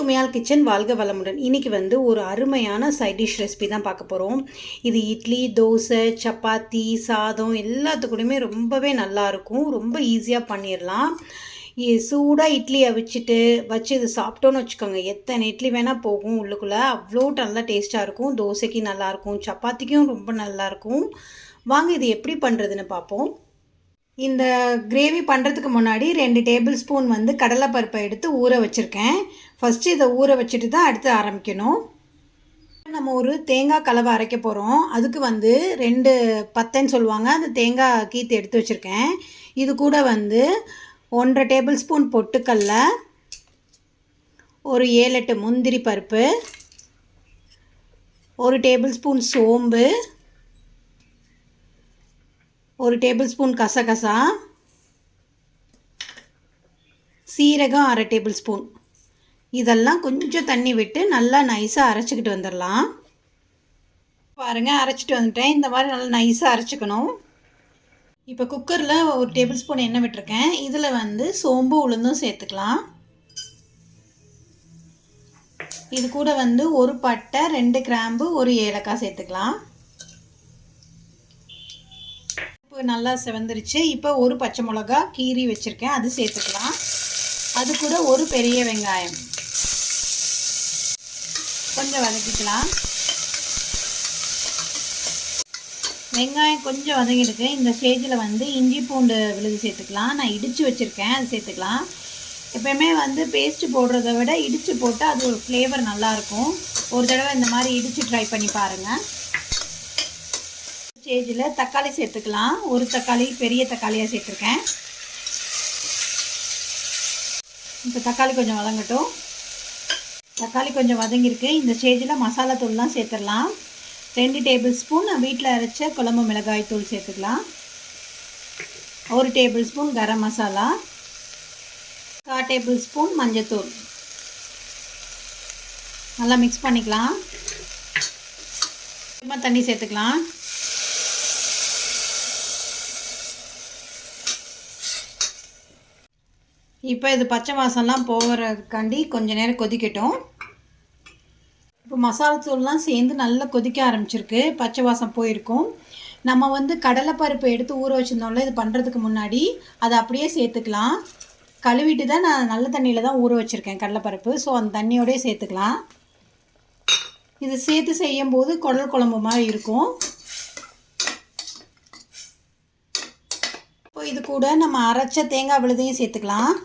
Umaiyal kitchen வாழ்க வளமுடன். இன்னைக்கு வந்து ஒரு அருமையான சைட் டிஷ் ரெசிபி தான் பார்க்க போகிறோம் இது இட்லி தோசை சப்பாத்தி சாதம் எல்லாத்துக்கூடயுமே ரொம்பவே நல்லா இருக்கும் ரொம்ப ஈஸியாக பண்ணிடலாம் சூடாக இட்லி அவிச்சிட்டு வச்சு இது சாப்பிட்டோன்னு வச்சுக்கோங்க. எத்தனை இட்லி வேணால் போகும் உள்ளுக்குள்ளே. அவ்வளோ நல்லா டேஸ்ட்டாக இருக்கும். தோசைக்கு நல்லாயிருக்கும் சப்பாத்திக்கும் ரொம்ப நல்லாயிருக்கும் வாங்க இது எப்படி பண்ணுறதுன்னு பார்ப்போம். இந்த கிரேவி பண்ணுறதுக்கு முன்னாடி ரெண்டு டேபிள் ஸ்பூன் வந்து கடலைப்பருப்பை எடுத்து ஊற வச்சுருக்கேன். ஃபஸ்ட்டு இதை ஊற வச்சுட்டு தான் அடுத்து ஆரம்பிக்கணும். நம்ம ஒரு தேங்காய் கலவை அரைக்க போகிறோம் அதுக்கு வந்து ரெண்டு பத்தைன்னு சொல்லுவாங்க. அந்த தேங்காய் கீத்து எடுத்து வச்சுருக்கேன். இது கூட வந்து ஒன்றரை டேபிள் ஸ்பூன் பொட்டுக்கல்ல ஒரு ஏழு எட்டு முந்திரி பருப்பு ஒரு டேபிள் ஸ்பூன் சோம்பு ஒரு டேபிள் ஸ்பூன் கசகசா. சீரகம் அரை டேபிள் ஸ்பூன் இதெல்லாம் கொஞ்சம் தண்ணி விட்டு நல்லா நைஸாக அரைச்சிக்கிட்டு வந்துடலாம் பாருங்கள் அரைச்சிட்டு வந்துட்டேன். இந்த மாதிரி நல்லா நைஸாக அரைச்சிக்கணும். இப்போ குக்கரில் ஒரு டேபிள் ஸ்பூன் எண்ணெய் விட்டுருக்கேன். இதில் வந்து சோம்பு உளுந்தும் சேர்த்துக்கலாம். இது கூட வந்து ஒரு பட்டை ரெண்டு கிராம்பு ஒரு ஏலக்காய் சேர்த்துக்கலாம். பருப்பு நல்லா செவந்துருச்சு. இப்போ ஒரு பச்சை மிளகா கீரி வச்சுருக்கேன். அது சேர்த்துக்கலாம். அது கூட ஒரு பெரிய வெங்காயம். கொஞ்சம் வதக்கிக்கலாம். வெங்காயம் கொஞ்சம் வதங்கிருக்கு இந்த ஸ்டேஜில் வந்து இஞ்சி பூண்டு விழுது சேர்த்துக்கலாம். நான் இடித்து வச்சுருக்கேன். அது சேர்த்துக்கலாம். எப்பயுமே வந்து பேஸ்ட்டு போடுறத விட இடித்து போட்டால் அது ஒரு ஃப்ளேவர் நல்லாயிருக்கும் ஒரு தடவை இந்த மாதிரி இடித்து ட்ரை பண்ணி பாருங்கள் ஸ்டேஜில் தக்காளி சேர்த்துக்கலாம். ஒரு தக்காளி பெரிய தக்காளியாக சேர்த்துருக்கேன். இப்போ தக்காளி கொஞ்சம் வதங்கட்டும். தக்காளி கொஞ்சம் வதங்கியிருக்கு. இந்த ஸ்டேஜில் மசாலா தூள்லாம் சேர்த்துடலாம். ரெண்டு டேபிள் ஸ்பூன் வீட்டில் அரைச்ச குழம்பு மிளகாய் தூள் சேர்த்துக்கலாம். ஒரு டேபிள் ஸ்பூன் கரம் மசாலா. கா டேபிள் ஸ்பூன் மஞ்சத்தூள் நல்லா மிக்ஸ் பண்ணிக்கலாம். சும்மா தண்ணி சேர்த்துக்கலாம். இப்போ இது பச்சை வாசம்லாம் போகிறதுக்காண்டி கொஞ்ச நேரம் கொதிக்கட்டும். இப்போ மசாலா தூள்லாம் சேர்ந்து நல்லா கொதிக்க ஆரம்பிச்சிருக்கு. பச்சை வாசம் போயிருக்கும். நம்ம வந்து கடலைப்பருப்பு எடுத்து ஊற வச்சுருந்தோம்ல இது பண்ணுறதுக்கு முன்னாடி அதை அப்படியே சேர்த்துக்கலாம். கழுவிட்டு தான் நான் நல்ல தண்ணியில் தான் ஊற வச்சுருக்கேன் கடலைப்பருப்பு. ஸோ அந்த தண்ணியோடய சேர்த்துக்கலாம். இது சேர்த்து செய்யும்போது குடல் குழம்பு மாதிரி இருக்கும். இது கூட நம்ம அரைச்ச தேங்காய் விழுதையும் சேர்த்துக்கலாம்.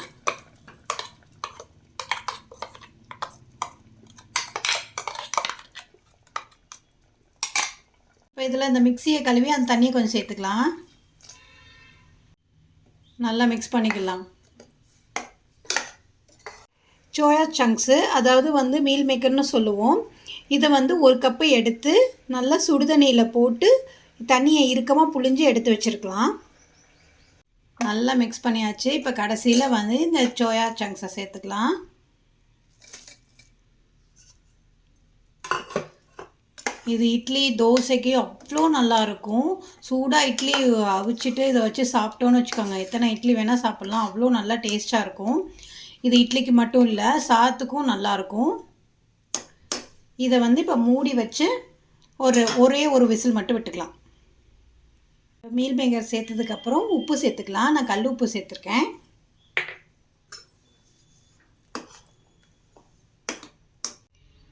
இப்போ இதில் இந்த மிக்சியை கழுவி அந்த தண்ணியை கொஞ்சம் சேர்த்துக்கலாம். நல்லா மிக்ஸ் பண்ணிக்கலாம். சோயா சங்க்ஸு அதாவது வந்து மீல் மேக்கர்னு சொல்லுவோம். இதை வந்து ஒரு கப்பு எடுத்து நல்லா சுடுதண்ணியில் போட்டு தண்ணியை இறுக்கமாக புழிஞ்சு எடுத்து வச்சுருக்கலாம். நல்லா மிக்ஸ் பண்ணியாச்சு. இப்போ கடைசியில் வந்து இந்த சோயா சங்க்ஸை சேர்த்துக்கலாம். இது இட்லி தோசைக்கு அவ்வளோ நல்லாயிருக்கும் சூடாக இட்லி அவிச்சிட்டு இதை வச்சு சாப்பிட்டோன்னு வச்சுக்கோங்க. எத்தனை இட்லி வேணால் சாப்பிட்லாம். அவ்வளோ நல்லா டேஸ்ட்டாக இருக்கும். இது இட்லிக்கு மட்டும் இல்லை சாத்துக்கும் நல்லாயிருக்கும் இதை வந்து இப்போ மூடி வச்சு ஒரு ஒரே ஒரு விசில் மட்டும் விட்டுக்கலாம். மீல் மேக்கர் சேர்த்ததுக்கப்புறம் உப்பு சேர்த்துக்கலாம். நான் கல் உப்பு சேர்த்துருக்கேன்.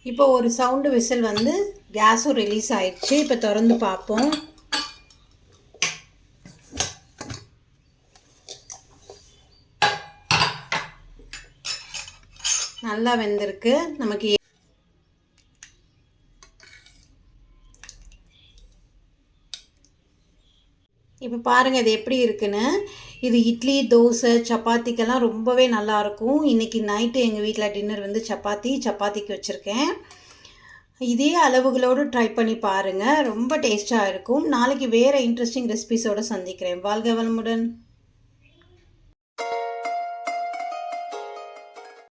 இப்போ ஒரு சவுண்டு விசில் வந்து கேஸும் ரிலீஸ் ஆயிடுச்சு. இப்போ திறந்து பார்ப்போம். நல்லா வெந்திருக்கு. நமக்கு இப்போ பாருங்கள் இது எப்படி இருக்குன்னு. இது இட்லி தோசை சப்பாத்திக்கெல்லாம் ரொம்பவே நல்லாயிருக்கும் இன்றைக்கி நைட்டு எங்கள் வீட்டில் டின்னர் வந்து சப்பாத்தி சப்பாத்திக்கு வச்சுருக்கேன். இதே அளவுகளோடு ட்ரை பண்ணி பாருங்கள் ரொம்ப டேஸ்ட்டாக இருக்கும். நாளைக்கு வேறு இன்ட்ரெஸ்டிங் ரெசிபிஸோடு சந்திக்கிறேன். வாழ்க வளமுடன்.